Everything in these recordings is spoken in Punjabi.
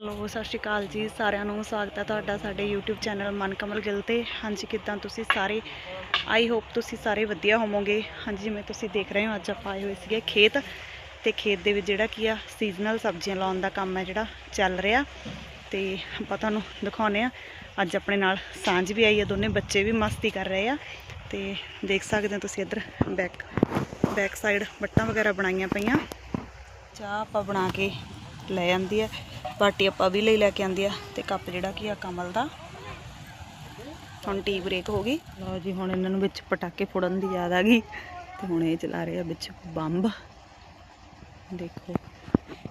ਹੈਲੋ, ਸਤਿ ਸ਼੍ਰੀ ਅਕਾਲ ਜੀ। ਸਾਰਿਆਂ ਨੂੰ ਸਵਾਗਤ ਹੈ ਤੁਹਾਡਾ ਸਾਡੇ YouTube ਚੈਨਲ ਮਨਕਮਲ ਗਿੱਲ ਤੇ। ਹਾਂਜੀ, ਕਿਦਾਂ ਤੁਸੀਂ ਸਾਰੇ? ਆਈ ਹੋਪ ਤੁਸੀਂ ਸਾਰੇ ਵਧੀਆ ਹੋਵੋਗੇ। ਹਾਂਜੀ, ਜਿਵੇਂ ਤੁਸੀਂ ਦੇਖ ਰਹੇ ਹੋ, ਅੱਜ ਆਪਾਂ ਆਏ ਹੋਏ ਸੀਗੇ ਖੇਤ ਤੇ ਖੇਤ ਦੇ ਵਿੱਚ ਜਿਹੜਾ ਕੀ ਆ ਸੀਜ਼ਨਲ ਸਬਜ਼ੀਆਂ ਲਾਉਣ ਦਾ ਕੰਮ ਹੈ ਜਿਹੜਾ, ਚੱਲ ਰਿਹਾ। ਤੇ ਆਪਾਂ ਤੁਹਾਨੂੰ ਦਿਖਾਉਨੇ ਆ ਅੱਜ ਆਪਣੇ ਨਾਲ ਸਾਂਝ ਵੀ ਆਈ ਹੈ, ਦੋਨੇ ਬੱਚੇ ਵੀ ਮਸਤੀ ਕਰ ਰਹੇ ਆ। ਤੇ ਦੇਖ ਸਕਦੇ ਹੋ ਤੁਸੀਂ ਇੱਧਰ ਬੈਕ ਬੈਕ ਸਾਈਡ ਵੱਟਾਂ ਵਗੈਰਾ ਬਣਾਈਆਂ ਪਈਆਂ। ਚਾਹ ਆਪਾਂ ਬਣਾ ਕੇ ਲੈ ਜਾਂਦੀ ਹੈ। ਬਾਟੀ ਆਪਾਂ ਵੀ ਲਈ ਲੈ ਕੇ ਆਂਦੀ ਆ ਤੇ ਕੱਪ ਜਿਹੜਾ ਕੀ ਆ, ਕਮਲ ਦਾ। ਹੁਣ ਟੀ ਬ੍ਰੇਕ ਹੋ ਗਈ। ਲਓ ਜੀ, ਹੁਣ ਇਹਨਾਂ ਨੂੰ ਵਿੱਚ ਪਟਾਕੇ ਫੋੜਨ ਦੀ ਯਾਦ ਆ ਗਈ। ਤੇ ਹੁਣ ਇਹ ਚਲਾ ਰਹੇ ਆ ਵਿੱਚ ਬੰਬ। ਦੇਖੋ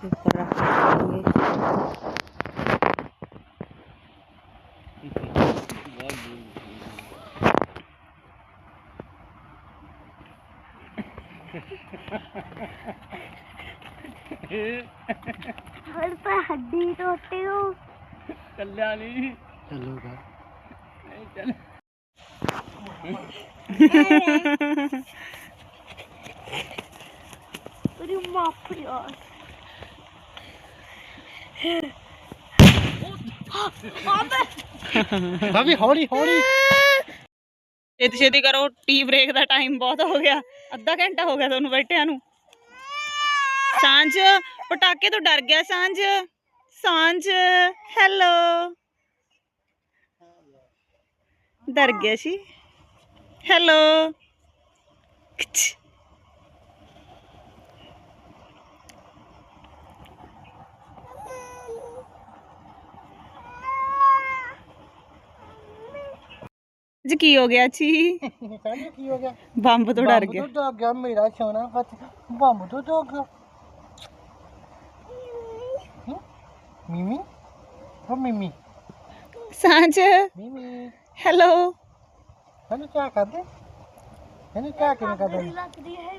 ਉੱਪਰ ਰੱਖ ਦੇਣਗੇ ਹਰ ਪਰ ਹੱਡੀ ਟੋਟੇ ਹੋ ਚੱਲਿਆ ਨਹੀਂ। ਚੱਲੂਗਾ ਨਹੀਂ ਚੱਲ। ਪਰੀ ਮਾਫ ਯਾਰ। ਭਾਬੀ ਹੌਲੀ ਹੌਲੀ। ਛੇਤੀ ਛੇਤੀ ਕਰੋ ਟੀ ਬ੍ਰੇਕ ਦਾ ਟਾਈਮ ਬਹੁਤ ਹੋ ਗਿਆ। ਅੱਧਾ ਘੰਟਾ ਹੋ ਗਿਆ ਤੁਹਾਨੂੰ ਬੈਠਿਆਂ ਨੂੰ। ਸਾਂਝ ਪਟਾਕੇ ਤੋਂ ਡਰ ਗਿਆ ਸਾਂਝ। ਸਾਂਝ ਹੈਲੋ। ਡਰ ਗਿਆ ਸੀ। ਹੈਲੋ। ਅੱਜ ਕੀ ਹੋ ਗਿਆ ਜੀ ਕੀ ਹੋ ਗਿਆ? ਬੰਬ ਤੋਂ ਡਰ ਬੰਬ ਗਿਆ। ਤੋਂ ਡਰ ਗਿਆ ਮੇਰਾ ਸੋਨਾ ਬੱਚ ਬੰਬ ਤੋਂ ਡਰ ਗਿਆ। ਮਿਮੀ ਉਹ ਮਿਮੀ ਸਾਂਝ ਮਿਮੀ ਹੈਲੋ ਇਹਨੂੰ ਕਿਆ ਕਰਦੇ ਇਹਨੂੰ ਕਿਆ ਕਿਵੇਂ ਕਰਦੇ ਲੱਗਦੀ ਹੈ